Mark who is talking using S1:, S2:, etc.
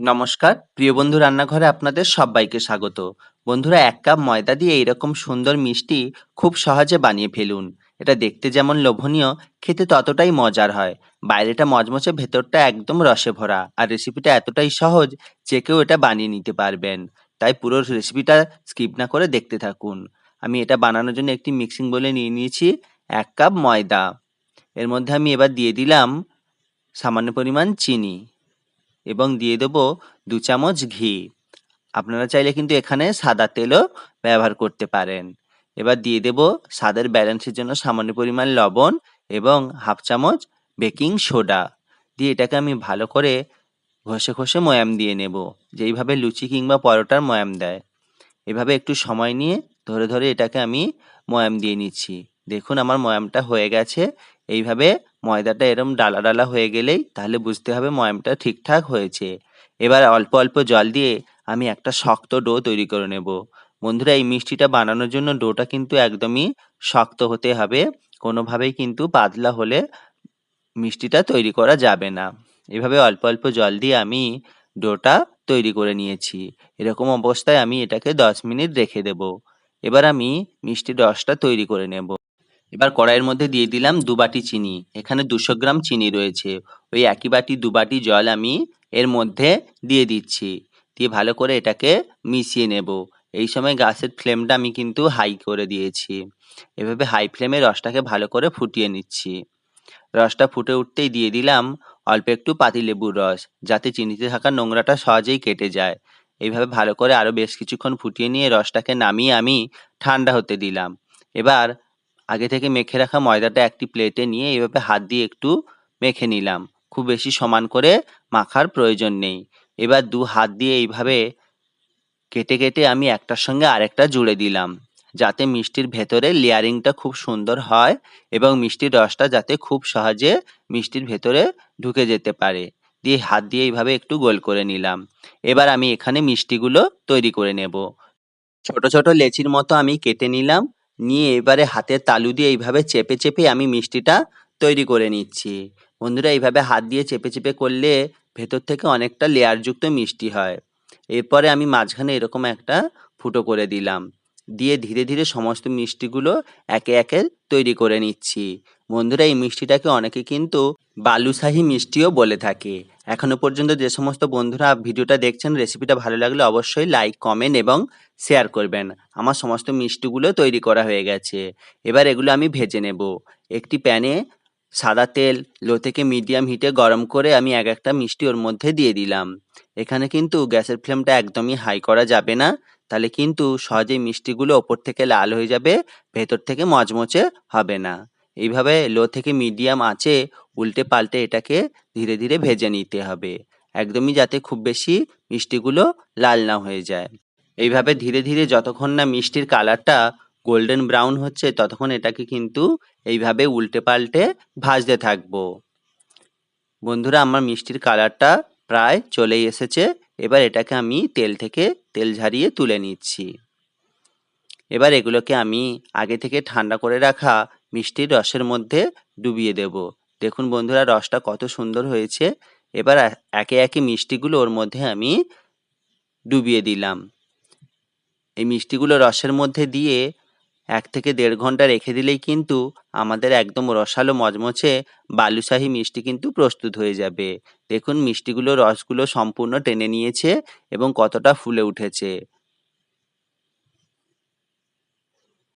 S1: নমস্কার, প্রিয় বন্ধু রান্নাঘরে আপনাদের সবাইকে স্বাগত। বন্ধুরা, এক কাপ ময়দা দিয়ে এইরকম সুন্দর মিষ্টি খুব সহজে বানিয়ে ফেলুন। এটা দেখতে যেমন লোভনীয়, খেতে ততটাই মজার হয়। বাইরেটা মচমচে ভেতরটা একদম রসে ভরা। আর রেসিপিটা এতটাই সহজ যে কেউ এটা বানিয়ে নিতে পারবেন। তাই পুরো রেসিপিটা স্কিপ না করে দেখতে থাকুন। আমি এটা বানানোর জন্য একটি মিক্সিং বলে নিয়ে নিয়েছি এক কাপ ময়দা। এর মধ্যে আমি এবার দিয়ে দিলাম সামান্য পরিমাণ চিনি। এবং দিয়ে দেবো দু চামচ ঘি। আপনারা চাইলে কিন্তু এখানে সাদা তেলও ব্যবহার করতে পারেন। এবার দিয়ে দেব স্বাদের ব্যালেন্সের জন্য সামান্য পরিমাণ লবণ এবং হাফ চামচ বেকিং সোডা। দিয়ে এটাকে আমি ভালো করে ঘষে ঘষে ময়াম দিয়ে নেব যেইভাবে লুচি কিংবা পরোটার ময়াম দেয়। এভাবে একটু সময় নিয়ে ধরে ধরে এটাকে আমি ময়াম দিয়ে নিচ্ছি। দেখুন আমার ময়ামটা হয়ে গেছে। এইভাবে ময়দাটা এরম ডালা ডালা হয়ে গেলেই তাহলে বুঝতে হবে ময়ামটা ঠিকঠাক হয়েছে। এবার অল্প অল্প জল দিয়ে আমি একটা শক্ত ডো তৈরি করে নেব। বন্ধুরা, এই মিষ্টিটা বানানোর জন্য ডোটা কিন্তু একদমই শক্ত হতে হবে। কোনোভাবেই কিন্তু পাতলা হলে মিষ্টিটা তৈরি করা যাবে না। এভাবে অল্প অল্প জল দিয়ে আমি ডোটা তৈরি করে নিয়েছি। এরকম অবস্থায় আমি এটাকে দশ মিনিট রেখে দেব। এবার আমি মিষ্টির রসটা তৈরি করে নেব। এবার কড়াইয়ের মধ্যে দিয়ে দিলাম দু বাটি চিনি। এখানে দুশো গ্রাম চিনি রয়েছে। ওই একই বাটি, দু বাটি জল আমি এর মধ্যে দিয়ে দিচ্ছি। দিয়ে ভালো করে এটাকে মিশিয়ে নেব। এই সময় গ্যাসের ফ্লেমটা আমি কিন্তু হাই করে দিয়েছি। এভাবে হাই ফ্লেমে রসটাকে ভালো করে ফুটিয়ে নিচ্ছি। রসটা ফুটে উঠতেই দিয়ে দিলাম অল্প একটু পাতিলেবুর রস, যাতে চিনিতে থাকা নোংরাটা সহজেই কেটে যায়। এইভাবে ভালো করে আরও বেশ কিছুক্ষণ ফুটিয়ে নিয়ে রসটাকে নামিয়ে আমি ঠান্ডা হতে দিলাম। এবার আগে থেকে মেখে রাখা ময়দাটা একটি প্লেটে নিয়ে এইভাবে হাত দিয়ে একটু মেখে নিলাম। খুব বেশি সমান করে মাখার প্রয়োজন নেই। এবার দু হাত দিয়ে এইভাবে কেটে কেটে আমি একটার সঙ্গে আরেকটা জুড়ে দিলাম, যাতে মিষ্টির ভেতরে লেয়ারিংটা খুব সুন্দর হয় এবং মিষ্টির রসটা যাতে খুব সহজে মিষ্টির ভেতরে ঢুকে যেতে পারে। দিয়ে হাত দিয়ে এইভাবে একটু গোল করে নিলাম। এবার আমি এখানে মিষ্টিগুলো তৈরি করে নেব। ছোট ছোট লেচির মতো আমি কেটে নিলাম। নিয়ে এবারে হাতের তালু দিয়ে এইভাবে চেপে চেপে আমি মিষ্টিটা তৈরি করে নিচ্ছি। বন্ধুরা, এইভাবে হাত দিয়ে চেপে চেপে করলে ভেতর থেকে অনেকটা লেয়ারযুক্ত মিষ্টি হয়। এরপরে আমি মাঝখানে এরকম একটা ফুটো করে দিলাম। দিয়ে ধীরে ধীরে সমস্ত মিষ্টিগুলো একে একে তৈরি করে নিচ্ছি। বন্ধুরা, এই মিষ্টিটাকে অনেকে কিন্তু বালুশাহী মিষ্টিও বলে থাকে। এখনও পর্যন্ত যে সমস্ত বন্ধুরা ভিডিওটা দেখছেন রেসিপিটা ভালো লাগলে অবশ্যই লাইক কমেন্ট এবং শেয়ার করবেন। আমার সমস্ত মিষ্টিগুলো তৈরি করা হয়ে গেছে। এবার এগুলো আমি ভেজে নেব। একটি প্যানে সাদা তেল লো থেকে মিডিয়াম হিটে গরম করে আমি এক একটা মিষ্টি ওর মধ্যে দিয়ে দিলাম। এখানে কিন্তু গ্যাসের ফ্লেমটা একদমই হাই করা যাবে না। তাহলে কিন্তু সহজেই মিষ্টিগুলো ওপর থেকে লাল হয়ে যাবে, ভেতর থেকে মচমচে হবে না। এইভাবে লো থেকে মিডিয়াম আঁচে উল্টে পাল্টে এটাকে ধীরে ধীরে ভেজে নিতে হবে। একদমই যাতে খুব বেশি মিষ্টিগুলো লাল না হয়ে যায়। এইভাবে ধীরে ধীরে যতক্ষণ না মিষ্টির কালারটা গোল্ডেন ব্রাউন হচ্ছে, ততক্ষণ এটাকে কিন্তু এইভাবে উল্টে পাল্টে ভাজতে থাকব। বন্ধুরা, আমার মিষ্টির কালারটা প্রায় চলেই এসেছে। এবার এটাকে আমি তেল থেকে তেল ঝারিয়ে তুলে নিচ্ছি। এবার এগুলোকে আমি আগে থেকে ঠান্ডা করে রাখা মিষ্টির রসের মধ্যে ডুবিয়ে দেব। দেখুন বন্ধুরা, রসটা কত সুন্দর হয়েছে। এবার একে একে মিষ্টিগুলো ওর মধ্যে আমি ডুবিয়ে দিলাম। এই মিষ্টিগুলো রসের মধ্যে দিয়ে এক থেকে দেড় ঘণ্টা রেখে দিলেই কিন্তু আমাদের একদম রসালো মচমচে বালুশাহী মিষ্টি কিন্তু প্রস্তুত হয়ে যাবে। দেখুন মিষ্টিগুলো, রসগুলো সম্পূর্ণ টেনে নিয়েছে এবং কতটা ফুলে উঠেছে।